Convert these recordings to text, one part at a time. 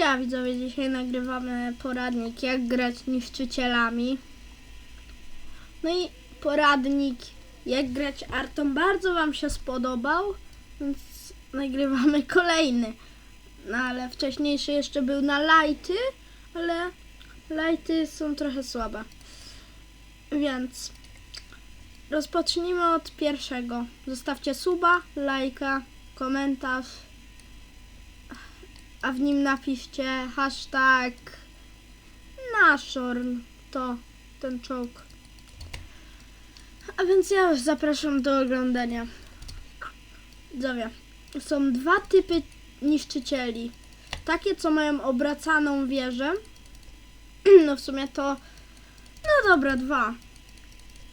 Siema widzowie, dzisiaj nagrywamy poradnik jak grać niszczycielami. No i poradnik jak grać artą bardzo wam się spodobał, więc nagrywamy kolejny. No ale wcześniejszy jeszcze był na lighty, ale lighty są trochę słabe. Więc rozpocznijmy od pierwszego. Zostawcie suba, lajka, komentarz a w nim napiszcie hashtag naszorn, to ten czołg. A więc ja już zapraszam do oglądania. Widzowie, są dwa typy niszczycieli. Takie, co mają obracaną wieżę. No w sumie to... No dobra, dwa.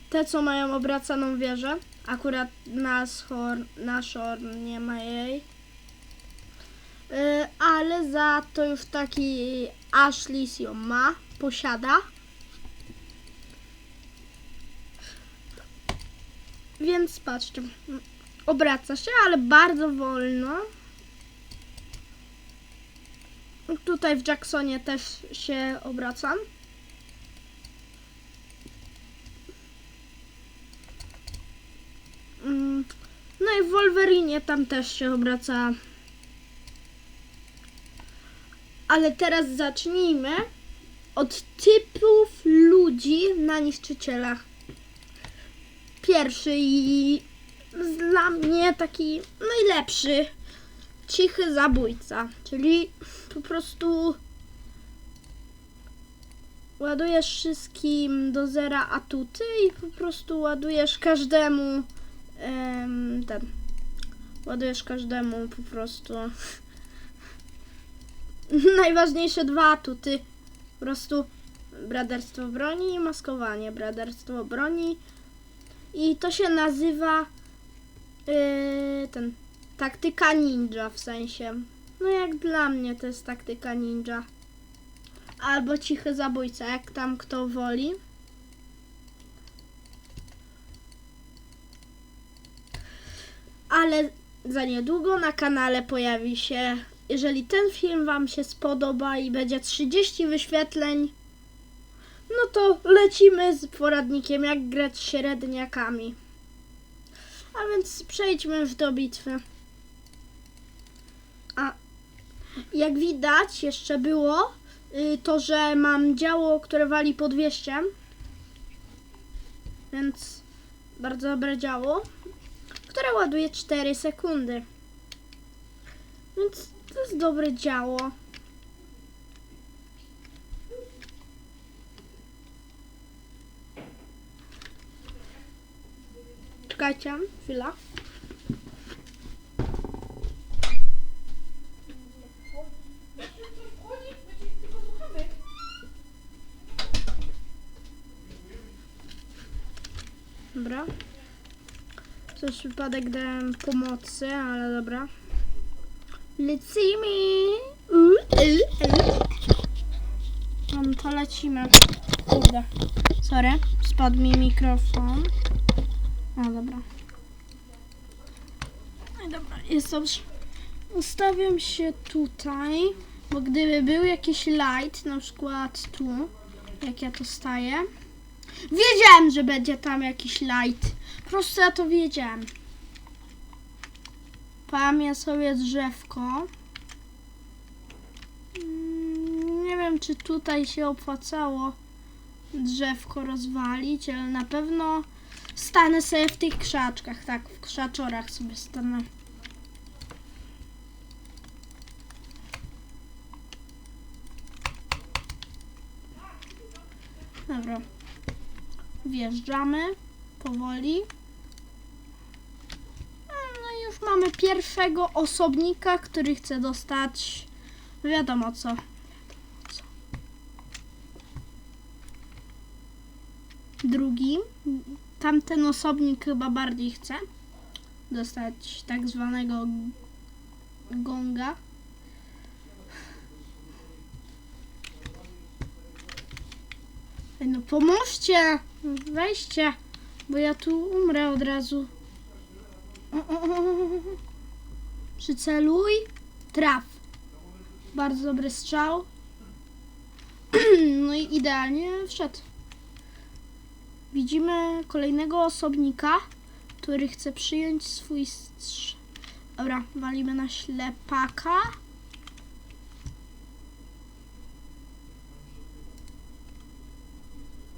Te, co mają obracaną wieżę. Akurat Nashorn, Nashorn nie ma jej. Y, ale za to już taki Ashley ją ma, posiada. Więc patrzcie, obraca się, ale bardzo wolno. Tutaj w Jacksonie też się obracam. Mm, No i w Wolverine tam też się obraca ale teraz zacznijmy od typów ludzi na niszczycielach. Pierwszy i dla mnie taki najlepszy cichy zabójca, czyli po prostu ładujesz wszystkim do zera atuty i po prostu ładujesz każdemu em, ten ładujesz każdemu po prostu najważniejsze dwa atuty. Po prostu braderstwo broni i maskowanie. Braderstwo broni. I to się nazywa yy, ten taktyka ninja w sensie. No jak dla mnie to jest taktyka ninja. Albo cichy zabójca, jak tam kto woli. Ale za niedługo na kanale pojawi się jeżeli ten film Wam się spodoba i będzie 30 wyświetleń, no to lecimy z poradnikiem, jak grać średniakami. A więc przejdźmy już do bitwy. A jak widać, jeszcze było y, to, że mam działo, które wali po 200. Więc bardzo dobre działo, które ładuje 4 sekundy. Więc to jest dobre działo. Czekajcie, chwila. Dobra. Przez przypadek dałem pomocy, ale dobra. Lecimy! No to lecimy. Kurde. Sorry, spadł mi mikrofon. A dobra. No dobra, jest dobrze. Ustawiam się tutaj, bo gdyby był jakiś light, na przykład tu, jak ja to staję. Wiedziałem, że będzie tam jakiś light. Po prostu ja to wiedziałem. Pamię sobie drzewko. Mm, Nie wiem, czy tutaj się opłacało drzewko rozwalić, ale na pewno stanę sobie w tych krzaczkach, tak, w krzaczorach sobie stanę. Dobra. Wjeżdżamy powoli. Mamy pierwszego osobnika, który chce dostać wiadomo co. Drugi, tamten osobnik chyba bardziej chce dostać tak zwanego gonga. No pomóżcie! Weźcie, bo ja tu umrę od razu. Przyceluj, traf. Bardzo dobry strzał. No i idealnie wszedł. Widzimy kolejnego osobnika, który chce przyjąć swój strz... Dobra, walimy na ślepaka.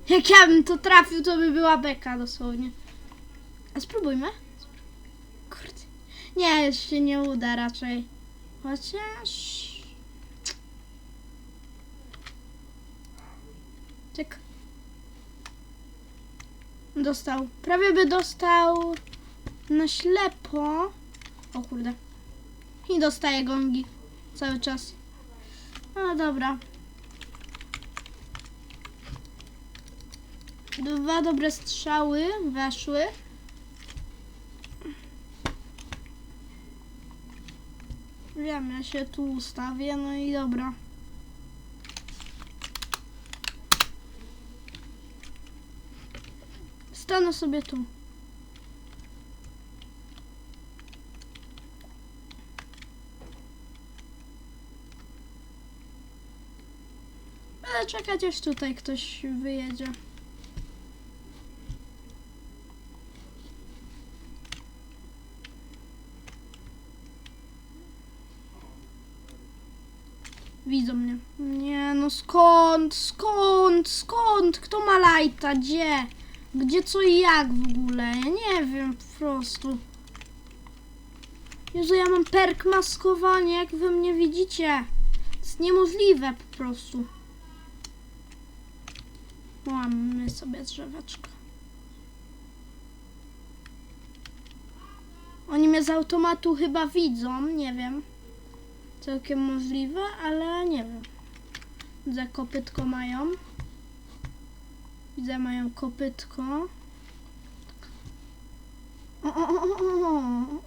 Jak ja bym to trafił, to by była beka dosłownie. A spróbujmy. Nie, się nie uda raczej. Chociaż... Cyk. Dostał. Prawie by dostał na ślepo. O kurde. I dostaje gongi. Cały czas. No dobra. Dwa dobre strzały weszły. Wiem, ja się tu ustawię, no i dobra. Stanę sobie tu. Będę czekać, aż tutaj ktoś wyjedzie. Widzą mnie. Nie, no skąd, skąd, skąd? Kto ma lajta? Gdzie? Gdzie, co i jak w ogóle? Ja nie wiem po prostu. Jezu, ja mam perk maskowanie, jak wy mnie widzicie. To jest niemożliwe po prostu. Łamy sobie drzeweczko. Oni mnie z automatu chyba widzą, nie wiem. Całkiem możliwe, ale nie wiem. Widzę kopytko mają. Widzę mają kopytko. O, o, o, o, o,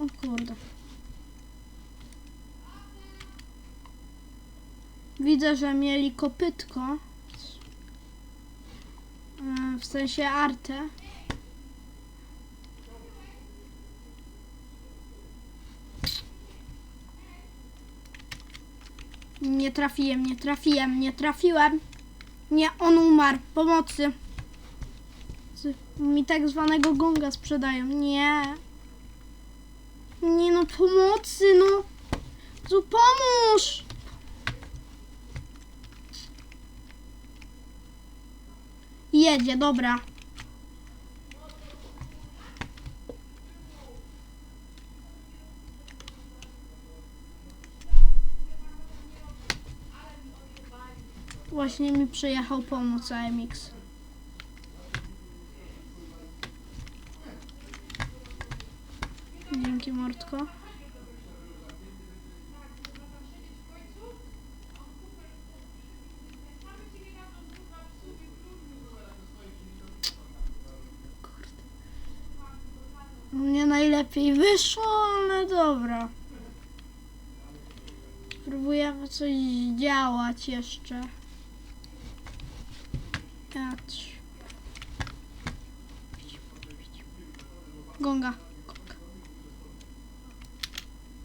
o kurde. Widzę, że mieli kopytko. E, W sensie artę. Nie trafiłem, nie trafiłem, nie trafiłem. Nie, on umarł. Pomocy. Mi tak zwanego gonga sprzedają. Nie. Nie no, pomocy, no. Tu pomóż. Jedzie, dobra. Właśnie mi przyjechał pomóc AMX. Dzięki Mordko. Nie najlepiej wyszło, ale dobra. Próbujemy coś działać jeszcze. Jać. Gonga. Gonga.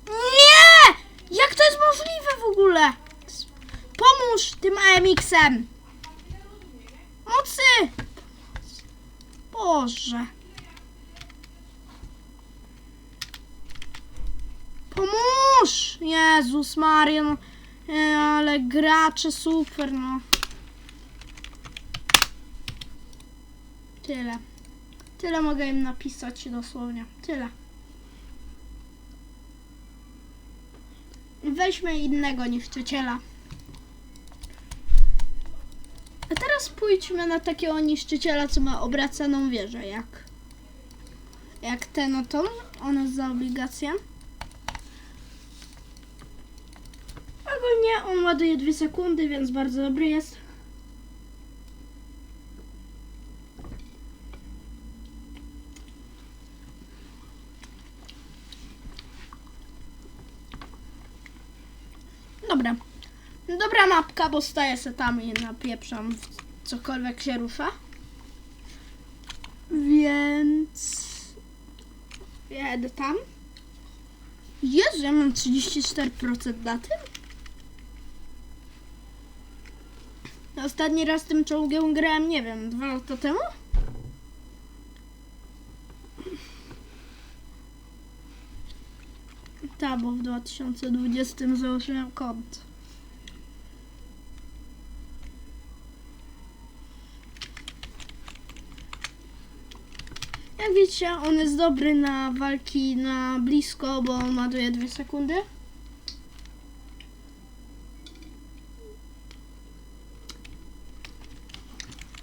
Nie! Jak to jest możliwe w ogóle? Pomóż tym AMX-em! Mocy! Boże. Pomóż! Jezus Maria, no. E, ale gracze super, no. Tyle. Tyle mogę im napisać dosłownie. Tyle. Weźmy innego niszczyciela. Pójdźmy na takiego niszczyciela, co ma obracaną wieżę, jak jak ten oto. On za obligację. Ogólnie on ładuje 2 sekundy, więc bardzo dobry jest. Dobra. Dobra mapka, bo staję se tam i napieprzam w cokolwiek się rusza. Więc... Jedę tam. Jezu, ja mam 34% na tym? Ostatni raz tym czołgiem grałem, nie wiem, dwa lata temu? Tak, bo w 2020 założyłem kont. On jest dobry na walki na blisko, bo on ładuje 2 sekundy.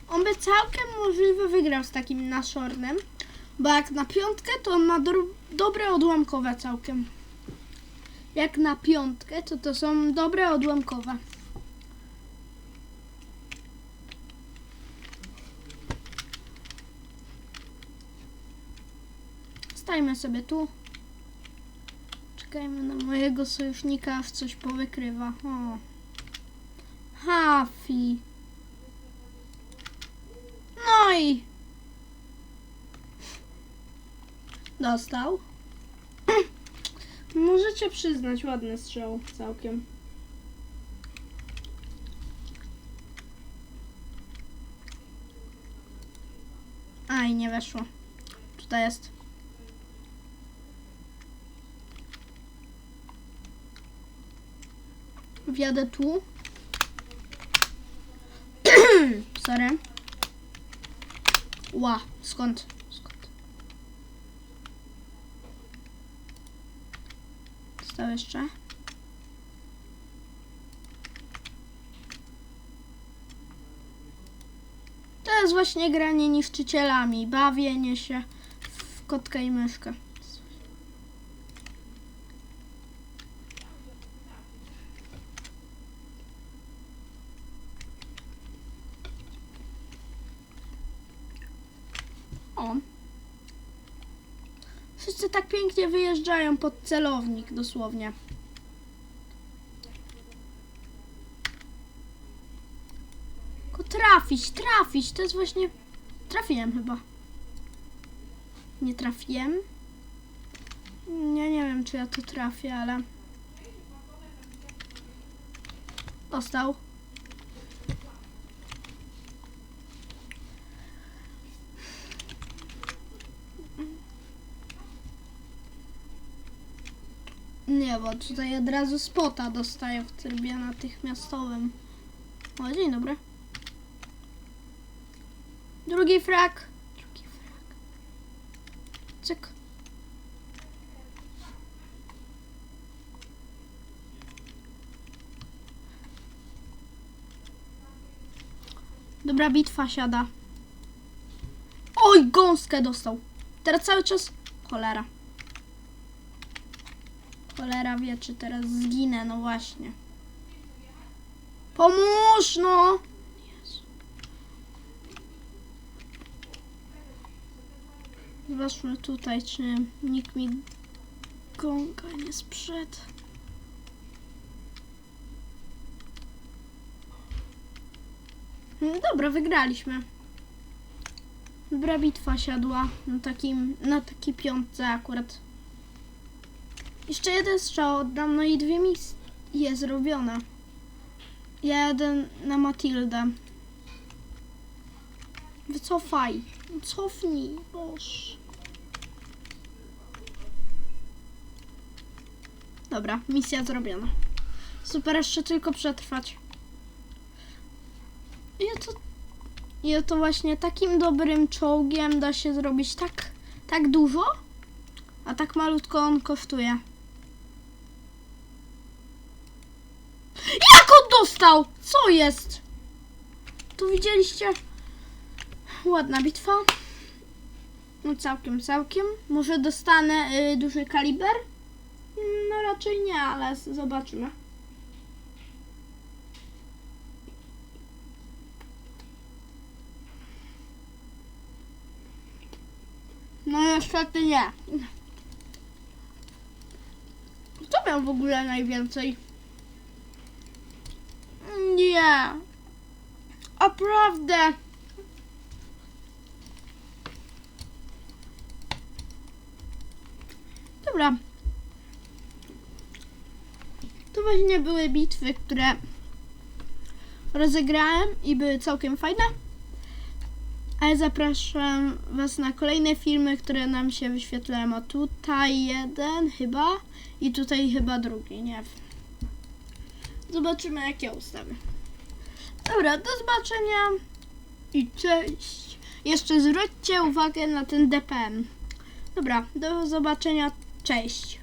On by całkiem możliwe wygrał z takim naszornem, bo jak na piątkę, to on ma do, dobre odłamkowe całkiem. Jak na piątkę, to to są dobre odłamkowe. Stajmy sobie tu. Czekajmy na mojego sojusznika, aż coś powykrywa. O. Hafi. No i... Dostał. Możecie przyznać, ładny strzał całkiem. Aj, nie weszło. Tutaj jest. Wjadę tu. Sorry. Ła, skąd? Skąd? Stał jeszcze. To jest właśnie granie niszczycielami, bawienie się w kotka i myszkę. O. Wszyscy tak pięknie wyjeżdżają pod celownik, dosłownie. Tylko trafić, trafić, to jest właśnie... Trafiłem chyba. Nie trafiłem. Nie, nie wiem, czy ja to trafię, ale... Dostał. Bo tutaj od razu spota dostaję w trybie natychmiastowym. O, dzień dobry. Drugi frak. Drugi frak. Cyk. Dobra bitwa siada. Oj, gąskę dostał. Teraz cały czas... Cholera. Cholera wie, czy teraz zginę, no właśnie. Pomóż, no! Zobaczmy tutaj, czy nikt mi gąka nie sprzedł. Dobra, wygraliśmy. Dobra bitwa siadła na takim, na takiej piątce akurat. Jeszcze jeden strzał oddam, no i dwie misje zrobione. Jeden na Matildę. Wycofaj. Cofnij, boż. Dobra, misja zrobiona. Super, jeszcze tylko przetrwać. I to, i to właśnie takim dobrym czołgiem da się zrobić tak, tak dużo, a tak malutko on kosztuje. Jak on dostał? Co jest? Tu widzieliście? Ładna bitwa. No całkiem, całkiem. Może dostanę y, duży kaliber? No raczej nie, ale zobaczymy. No niestety nie. Kto miał w ogóle najwięcej? Nie. Naprawdę. Dobra. To właśnie były bitwy, które rozegrałem i były całkiem fajne. Ale zapraszam Was na kolejne filmy, które nam się wyświetlają. O tutaj jeden chyba i tutaj chyba drugi, nie wiem. Zobaczymy jakie ustawię. Dobra, do zobaczenia i cześć. Jeszcze zwróćcie uwagę na ten DPM. Dobra, do zobaczenia, cześć.